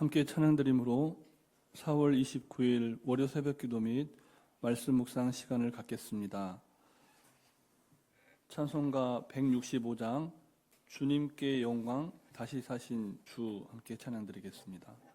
함께 찬양드림으로 4월 29일 월요 새벽 기도 및 말씀 묵상 시간을 갖겠습니다. 찬송가 165장 주님께 영광 다시 사신 주 함께 찬양드리겠습니다.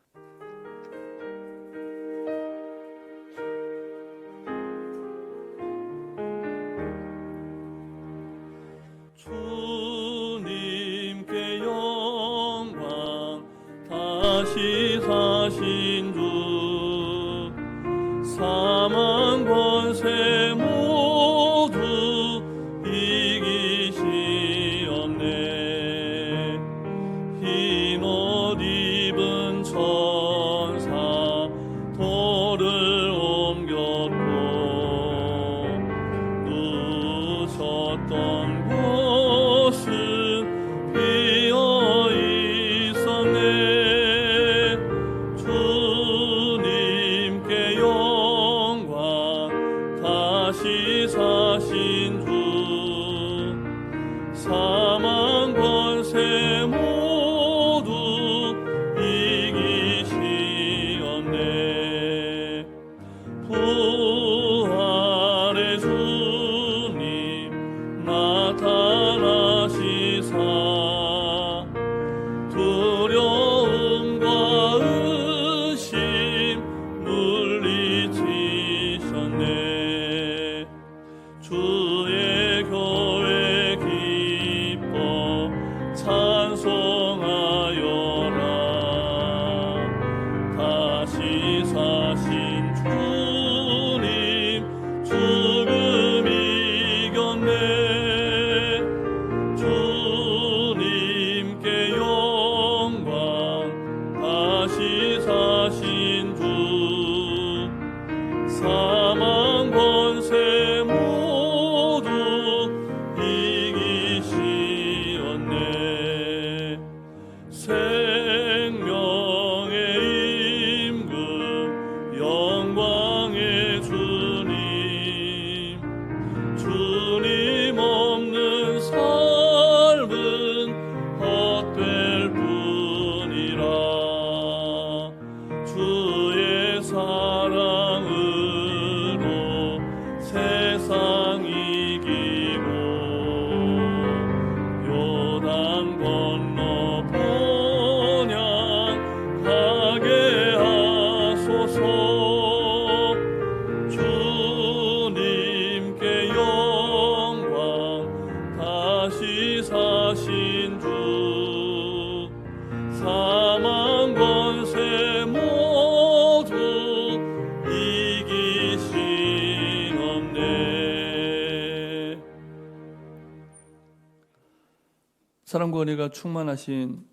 사랑과 은혜가 충만하신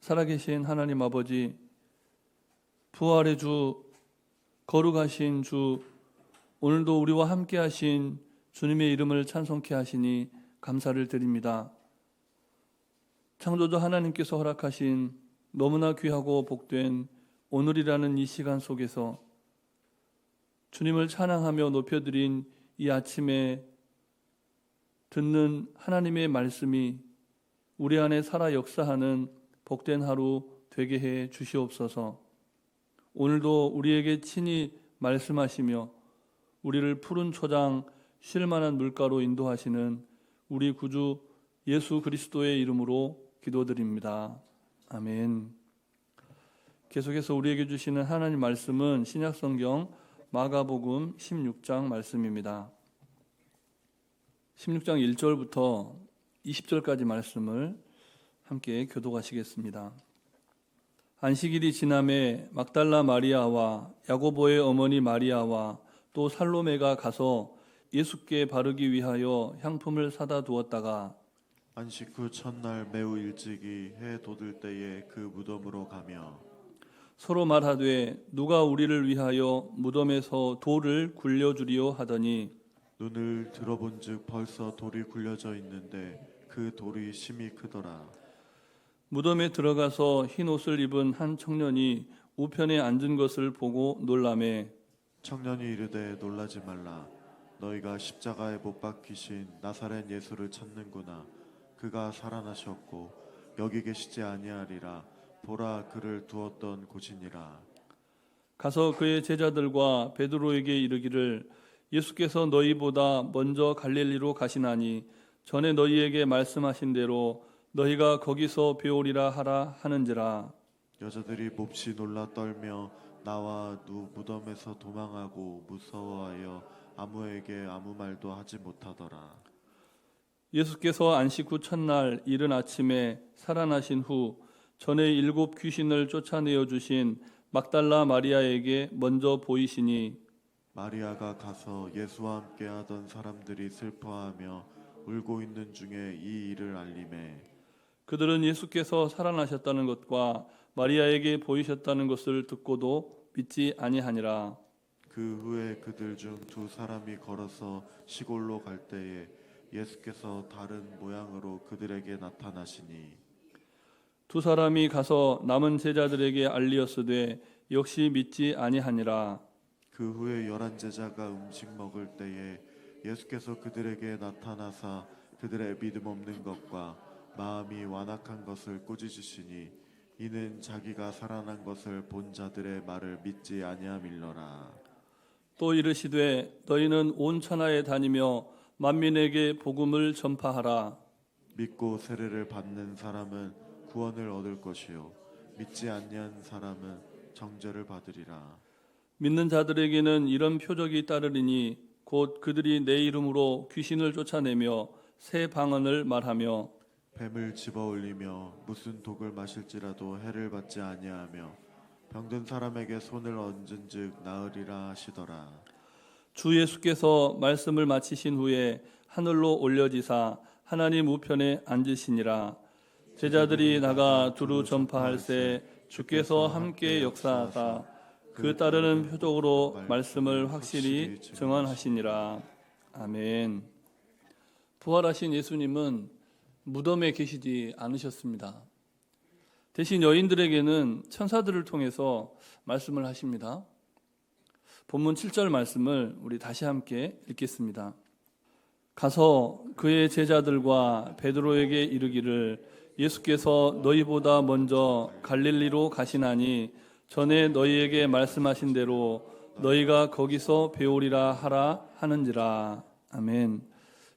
살아계신 하나님 아버지 부활의 주 거룩하신 주 오늘도 우리와 함께 하신 주님의 이름을 찬송케 하시니 감사를 드립니다. 창조주 하나님께서 허락하신 너무나 귀하고 복된 오늘이라는 이 시간 속에서 주님을 찬양하며 높여드린 이 아침에 듣는 하나님의 말씀이 우리 안에 살아 역사하는 복된 하루 되게 해 주시옵소서. 오늘도 우리에게 친히 말씀하시며 우리를 푸른 초장 쉴 만한 물가로 인도하시는 우리 구주 예수 그리스도의 이름으로 기도드립니다. 아멘. 계속해서 우리에게 주시는 하나님 말씀은 신약 성경 마가복음 16장 말씀입니다. 16장 1절부터 20절까지 말씀을 함께 교독하시겠습니다. 안식일이 지남에 막달라 마리아와 야고보의 어머니 마리아와 또 살로메가 가서 예수께 바르기 위하여 향품을 사다 두었다가 안식 후 첫날 매우 일찍이 해 돋을 때에 그 무덤으로 가며 서로 말하되 누가 우리를 위하여 무덤에서 돌을 굴려 주리요 하더니 눈을 들어본즉 벌써 돌이 굴려져 있는데 그 돌이 심히 크더라. 무덤에 들어가서 흰 옷을 입은 한 청년이 우편에 앉은 것을 보고 놀라매 청년이 이르되 놀라지 말라. 너희가 십자가에 못 박히신 나사렛 예수를 찾는구나. 그가 살아나셨고 여기 계시지 아니하리라. 보라 그를 두었던 곳이니라. 가서 그의 제자들과 베드로에게 이르기를 예수께서 너희보다 먼저 갈릴리로 가시나니 전에 너희에게 말씀하신 대로 너희가 거기서 배우리라 하라 하는지라. 여자들이 몹시 놀라 떨며 나와 누 무덤에서 도망하고 무서워하여 아무에게 아무 말도 하지 못하더라. 예수께서 안식 후 첫날 이른 아침에 살아나신 후 전에 일곱 귀신을 쫓아내어 주신 막달라 마리아에게 먼저 보이시니 마리아가 가서 예수와 함께 하던 사람들이 슬퍼하며 울고 있는 중에 이 일을 알림해 그들은 예수께서 살아나셨다는 것과 마리아에게 보이셨다는 것을 듣고도 믿지 아니하니라. 그 후에 그들 중 두 사람이 걸어서 시골로 갈 때에 예수께서 다른 모양으로 그들에게 나타나시니 두 사람이 가서 남은 제자들에게 알리었으되 역시 믿지 아니하니라 그 후에 열한 제자가 음식 먹을 때에 예수께서 그들에게 나타나사 그들의 믿음 없는 것과 마음이 완악한 것을 꾸짖으시니 이는 자기가 살아난 것을 본 자들의 말을 믿지 아니함일러라. 또 이르시되 너희는 온 천하에 다니며 만민에게 복음을 전파하라. 믿고 세례를 받는 사람은 구원을 얻을 것이요 믿지 아니한 사람은 정죄를 받으리라 믿는 자들에게는 이런 표적이 따르리니 곧 그들이 내 이름으로 귀신을 쫓아내며 새 방언을 말하며 뱀을 집어 올리며 무슨 독을 마실지라도 해를 받지 아니하며 병든 사람에게 손을 얹은즉 나으리라 하시더라. 주 예수께서 말씀을 마치신 후에 하늘로 올려지사 하나님 우편에 앉으시니라. 제자들이 나가 두루 전파할세 주께서 함께 역사하사 그 따르는 표적으로 말씀을 확실히 증언하시니라. 아멘. 부활하신 예수님은 무덤에 계시지 않으셨습니다. 대신 여인들에게는 천사들을 통해서 말씀을 하십니다. 본문 7절 말씀을 우리 다시 함께 읽겠습니다. 가서 그의 제자들과 베드로에게 이르기를 예수께서 너희보다 먼저 갈릴리로 가시나니 전에 너희에게 말씀하신 대로 너희가 거기서 배우리라 하라 하는지라. 아멘.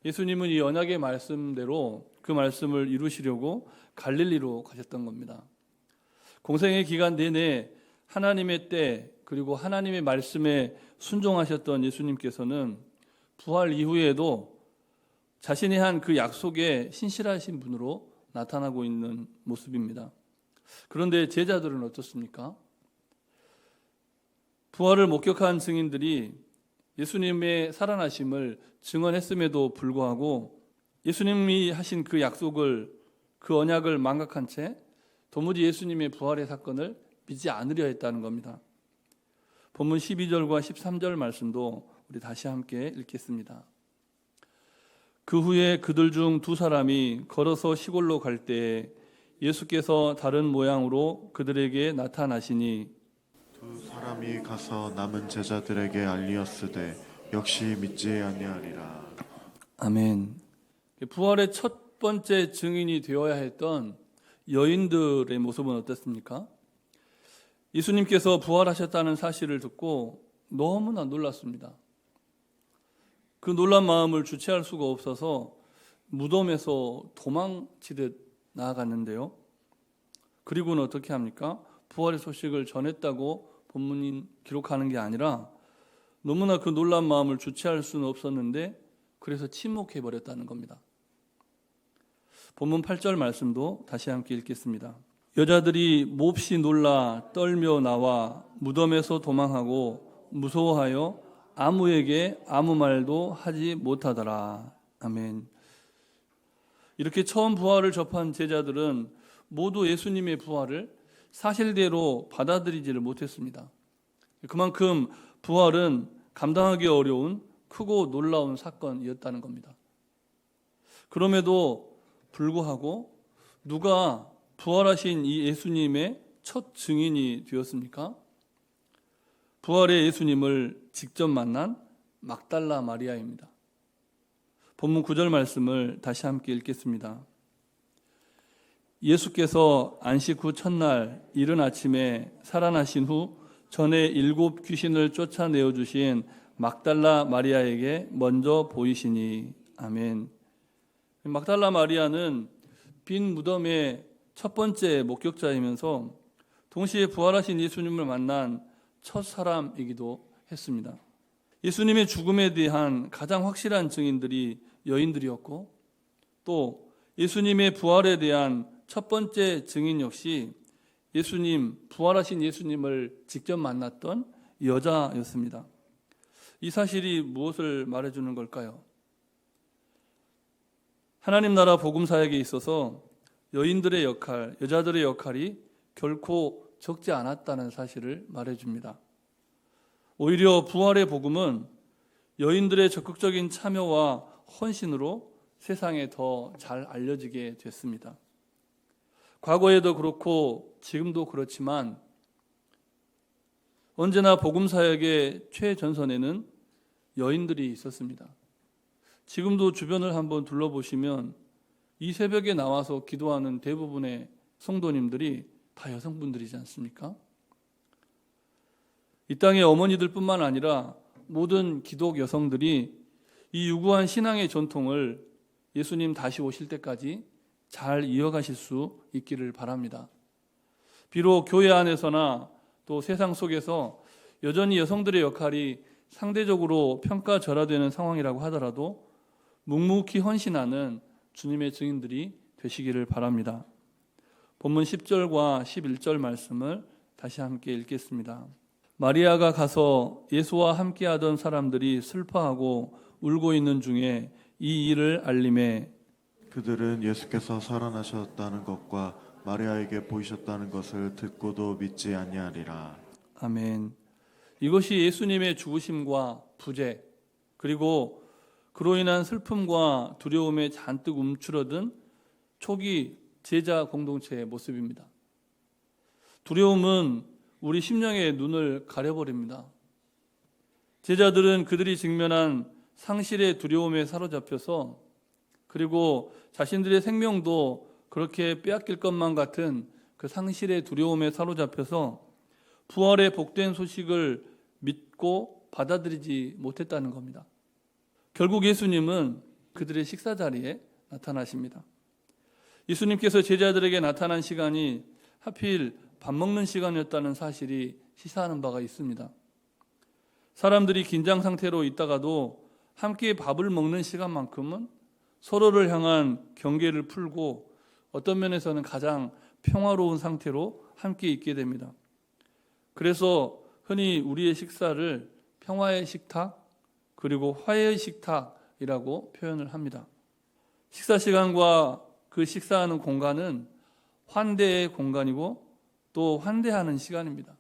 예수님은 이 언약의 말씀대로 그 말씀을 이루시려고 갈릴리로 가셨던 겁니다. 공생의 기간 내내 하나님의 때 그리고 하나님의 말씀에 순종하셨던 예수님께서는 부활 이후에도 자신이 한 그 약속에 신실하신 분으로 나타나고 있는 모습입니다. 그런데 제자들은 어떻습니까? 부활을 목격한 증인들이 예수님의 살아나심을 증언했음에도 불구하고 예수님이 하신 그 약속을 그 언약을 망각한 채 도무지 예수님의 부활의 사건을 믿지 않으려 했다는 겁니다. 본문 12절과 13절 말씀도 우리 다시 함께 읽겠습니다. 그 후에 그들 중 두 사람이 걸어서 시골로 갈 때에 예수께서 다른 모양으로 그들에게 나타나시니 두 사람이 가서 남은 제자들에게 알리었으되 역시 믿지 아니하리라 아멘. 부활의 첫 번째 증인이 되어야 했던 여인들의 모습은 어땠습니까? 예수님께서 부활하셨다는 사실을 듣고 너무나 놀랐습니다. 그 놀란 마음을 주체할 수가 없어서 무덤에서 도망치듯 나아갔는데요. 그리고는 어떻게 합니까? 부활의 소식을 전했다고 본문이 기록하는 게 아니라 너무나 그 놀란 마음을 주체할 수는 없었는데 그래서 침묵해 버렸다는 겁니다. 본문 8절 말씀도 다시 함께 읽겠습니다. 여자들이 몹시 놀라 떨며 나와 무덤에서 도망하고 무서워하여 아무에게 아무 말도 하지 못하더라. 아멘. 이렇게 처음 부활을 접한 제자들은 모두 예수님의 부활을 사실대로 받아들이지를 못했습니다. 그만큼 부활은 감당하기 어려운 크고 놀라운 사건이었다는 겁니다. 그럼에도 불구하고 누가 부활하신 이 예수님의 첫 증인이 되었습니까? 부활의 예수님을 직접 만난 막달라 마리아입니다. 본문 9절 말씀을 다시 함께 읽겠습니다. 예수께서 안식 후 첫날 이른 아침에 살아나신 후 전에 일곱 귀신을 쫓아내어 주신 막달라 마리아에게 먼저 보이시니 아멘. 막달라 마리아는 빈 무덤의 첫 번째 목격자이면서 동시에 부활하신 예수님을 만난 첫 사람이기도 했습니다. 예수님의 죽음에 대한 가장 확실한 증인들이 여인들이었고 또 예수님의 부활에 대한 첫 번째 증인 역시 예수님, 부활하신 예수님을 직접 만났던 여자였습니다. 이 사실이 무엇을 말해주는 걸까요? 하나님 나라 복음 사역에 있어서 여인들의 역할, 여자들의 역할이 결코 적지 않았다는 사실을 말해줍니다. 오히려 부활의 복음은 여인들의 적극적인 참여와 헌신으로 세상에 더 잘 알려지게 됐습니다. 과거에도 그렇고 지금도 그렇지만 언제나 복음 사역의 최전선에는 여인들이 있었습니다. 지금도 주변을 한번 둘러보시면 이 새벽에 나와서 기도하는 대부분의 성도님들이 다 여성분들이지 않습니까? 이 땅의 어머니들뿐만 아니라 모든 기독 여성들이 이 유구한 신앙의 전통을 예수님 다시 오실 때까지 잘 이어가실 수 있기를 바랍니다. 비록 교회 안에서나 또 세상 속에서 여전히 여성들의 역할이 상대적으로 평가절하되는 상황이라고 하더라도 묵묵히 헌신하는 주님의 증인들이 되시기를 바랍니다. 본문 10절과 11절 말씀을 다시 함께 읽겠습니다. 마리아가 가서 예수와 함께 하던 사람들이 슬퍼하고 울고 있는 중에 이 일을 알림해 그들은 예수께서 살아나셨다는 것과 마리아에게 보이셨다는 것을 듣고도 믿지 아니하리라. 아멘. 이것이 예수님의 죽으심과 부재 그리고 그로 인한 슬픔과 두려움에 잔뜩 움츠러든 초기 제자 공동체의 모습입니다. 두려움은 우리 심령의 눈을 가려버립니다. 제자들은 그들이 직면한 상실의 두려움에 사로잡혀서 그리고 자신들의 생명도 그렇게 빼앗길 것만 같은 그 상실의 두려움에 사로잡혀서 부활의 복된 소식을 믿고 받아들이지 못했다는 겁니다. 결국 예수님은 그들의 식사 자리에 나타나십니다. 예수님께서 제자들에게 나타난 시간이 하필 밥 먹는 시간이었다는 사실이 시사하는 바가 있습니다. 사람들이 긴장 상태로 있다가도 함께 밥을 먹는 시간만큼은 서로를 향한 경계를 풀고 어떤 면에서는 가장 평화로운 상태로 함께 있게 됩니다. 그래서 흔히 우리의 식사를 평화의 식탁 그리고 화해의 식탁이라고 표현을 합니다. 식사 시간과 그 식사하는 공간은 환대의 공간이고 또 환대하는 시간입니다.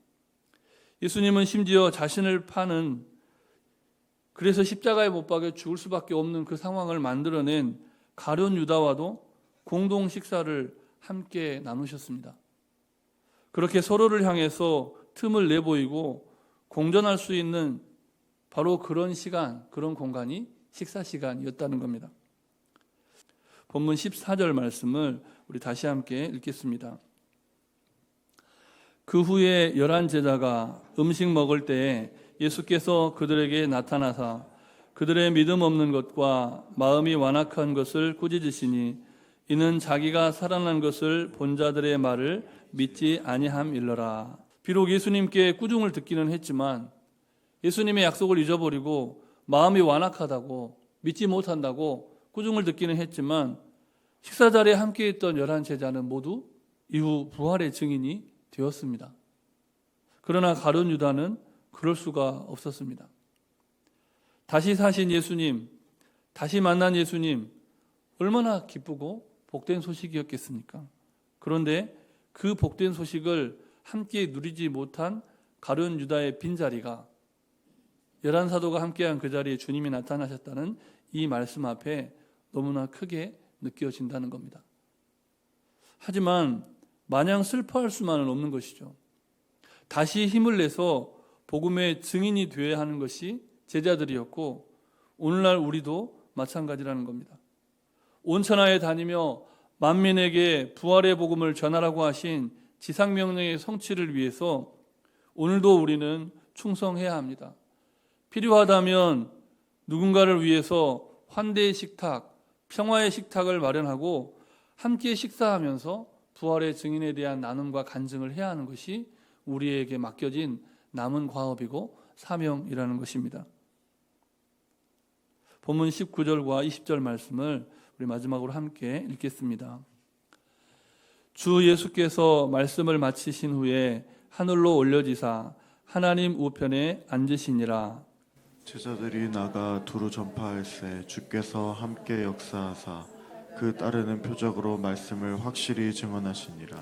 예수님은 심지어 자신을 파는 그래서 십자가에 못 박여 죽을 수밖에 없는 그 상황을 만들어낸 가룟 유다와도 공동 식사를 함께 나누셨습니다. 그렇게 서로를 향해서 틈을 내보이고 공존할 수 있는 바로 그런 시간, 그런 공간이 식사 시간이었다는 겁니다. 본문 14절 말씀을 우리 다시 함께 읽겠습니다. 그 후에 열한 제자가 음식 먹을 때에 예수께서 그들에게 나타나사 그들의 믿음 없는 것과 마음이 완악한 것을 꾸짖으시니 이는 자기가 살아난 것을 본 자들의 말을 믿지 아니함일러라. 비록 예수님께 꾸중을 듣기는 했지만 예수님의 약속을 잊어버리고 마음이 완악하다고 믿지 못한다고 꾸중을 듣기는 했지만 식사 자리에 함께 있던 열한 제자는 모두 이후 부활의 증인이 되었습니다. 그러나 가룟 유다는 그럴 수가 없었습니다. 다시 사신 예수님, 다시 만난 예수님, 얼마나 기쁘고 복된 소식이었겠습니까? 그런데 그 복된 소식을 함께 누리지 못한 가룟 유다의 빈자리가 열한 사도가 함께한 그 자리에 주님이 나타나셨다는 이 말씀 앞에 너무나 크게 느껴진다는 겁니다. 하지만 마냥 슬퍼할 수만은 없는 것이죠. 다시 힘을 내서 복음의 증인이 되어야 하는 것이 제자들이었고 오늘날 우리도 마찬가지라는 겁니다. 온 천하에 다니며 만민에게 부활의 복음을 전하라고 하신 지상 명령의 성취를 위해서 오늘도 우리는 충성해야 합니다. 필요하다면 누군가를 위해서 환대의 식탁, 평화의 식탁을 마련하고 함께 식사하면서 부활의 증인에 대한 나눔과 간증을 해야 하는 것이 우리에게 맡겨진 남은 과업이고 사명이라는 것입니다. 본문 19절과 20절 말씀을 우리 마지막으로 함께 읽겠습니다. 주 예수께서 말씀을 마치신 후에 하늘로 올려지사 하나님 우편에 앉으시니라. 제자들이 나가 두루 전파할세 주께서 함께 역사하사 그 따르는 표적으로 말씀을 확실히 증언하시니라.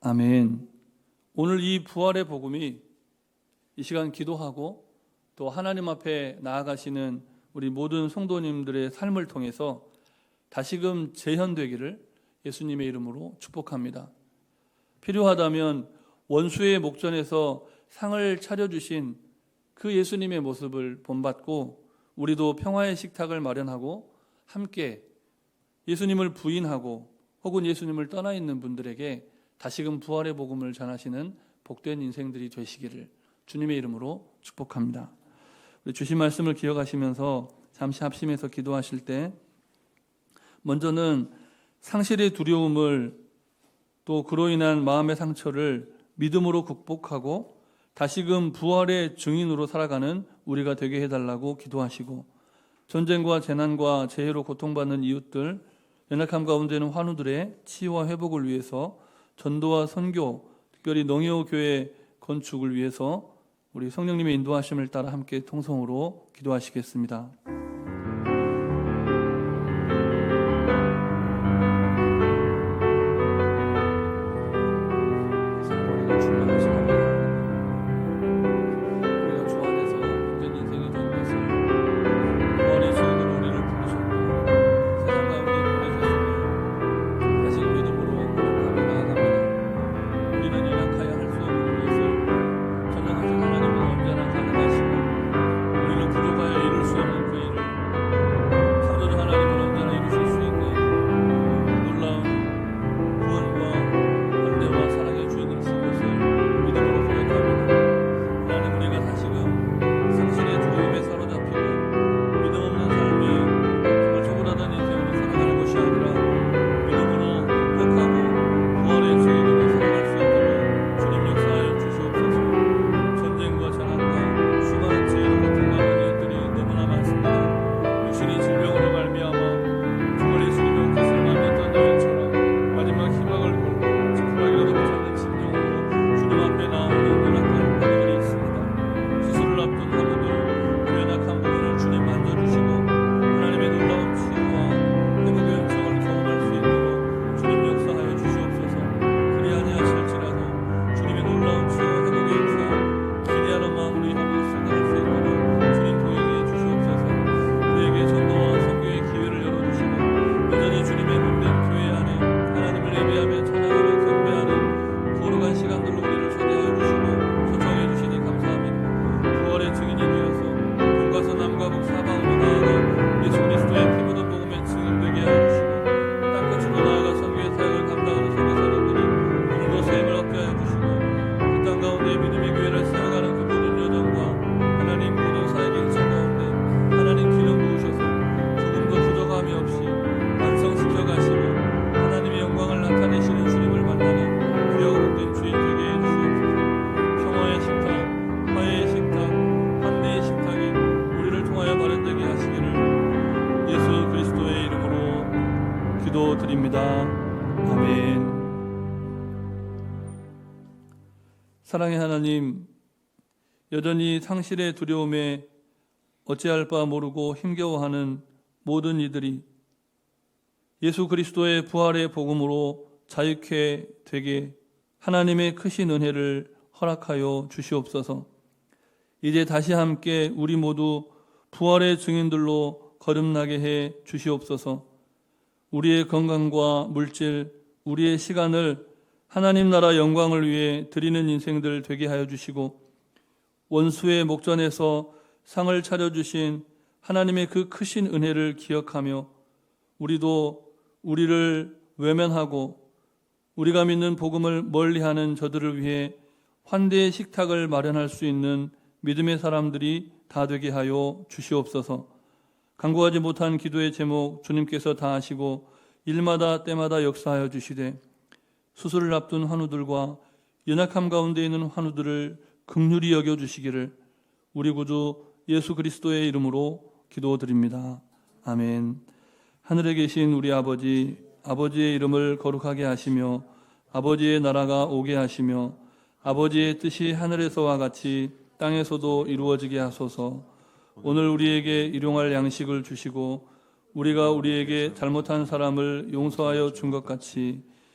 아멘. 오늘 이 부활의 복음이 이 시간 기도하고 또 하나님 앞에 나아가시는 우리 모든 성도님들의 삶을 통해서 다시금 재현되기를 예수님의 이름으로 축복합니다. 필요하다면 원수의 목전에서 상을 차려주신 그 예수님의 모습을 본받고 우리도 평화의 식탁을 마련하고 함께 예수님을 부인하고 혹은 예수님을 떠나 있는 분들에게 다시금 부활의 복음을 전하시는 복된 인생들이 되시기를 주님의 이름으로 축복합니다. 우리 주신 말씀을 기억하시면서 잠시 합심해서 기도하실 때 먼저는 상실의 두려움을 또 그로 인한 마음의 상처를 믿음으로 극복하고 다시금 부활의 증인으로 살아가는 우리가 되게 해달라고 기도하시고 전쟁과 재난과 재해로 고통받는 이웃들 연약함 가운데 있는 환우들의 치유와 회복을 위해서 전도와 선교 특별히 농요 교회 건축을 위해서 우리 성령님의 인도하심을 따라 함께 통성으로 기도하시겠습니다. 부활의 증인이 사랑의 하나님, 여전히 상실의 두려움에 어찌할 바 모르고 힘겨워하는 모든 이들이 예수 그리스도의 부활의 복음으로 자유케 되게 하나님의 크신 은혜를 허락하여 주시옵소서. 이제 다시 함께 우리 모두 부활의 증인들로 거듭나게 해 주시옵소서. 우리의 건강과 물질, 우리의 시간을 하나님 나라 영광을 위해 드리는 인생들 되게 하여 주시고 원수의 목전에서 상을 차려주신 하나님의 그 크신 은혜를 기억하며 우리도 우리를 외면하고 우리가 믿는 복음을 멀리하는 저들을 위해 환대의 식탁을 마련할 수 있는 믿음의 사람들이 다 되게 하여 주시옵소서. 간구하지 못한 기도의 제목 주님께서 다 하시고 일마다 때마다 역사하여 주시되 수술을 앞둔 환우들과 연약함 가운데 있는 환우들을 극률히 여겨 주시기를 우리 구주 예수 그리스도의 이름으로 기도드립니다. 아멘. 하늘에 계신 우리 아버지 아버지의 이름을 거룩하게 하시며 아버지의 나라가 오게 하시며 아버지의 뜻이 하늘에서와 같이 땅에서도 이루어지게 하소서. 오늘 우리에게 일용할 양식을 주시고 우리가 우리에게 잘못한 사람을 용서하여 준 것 같이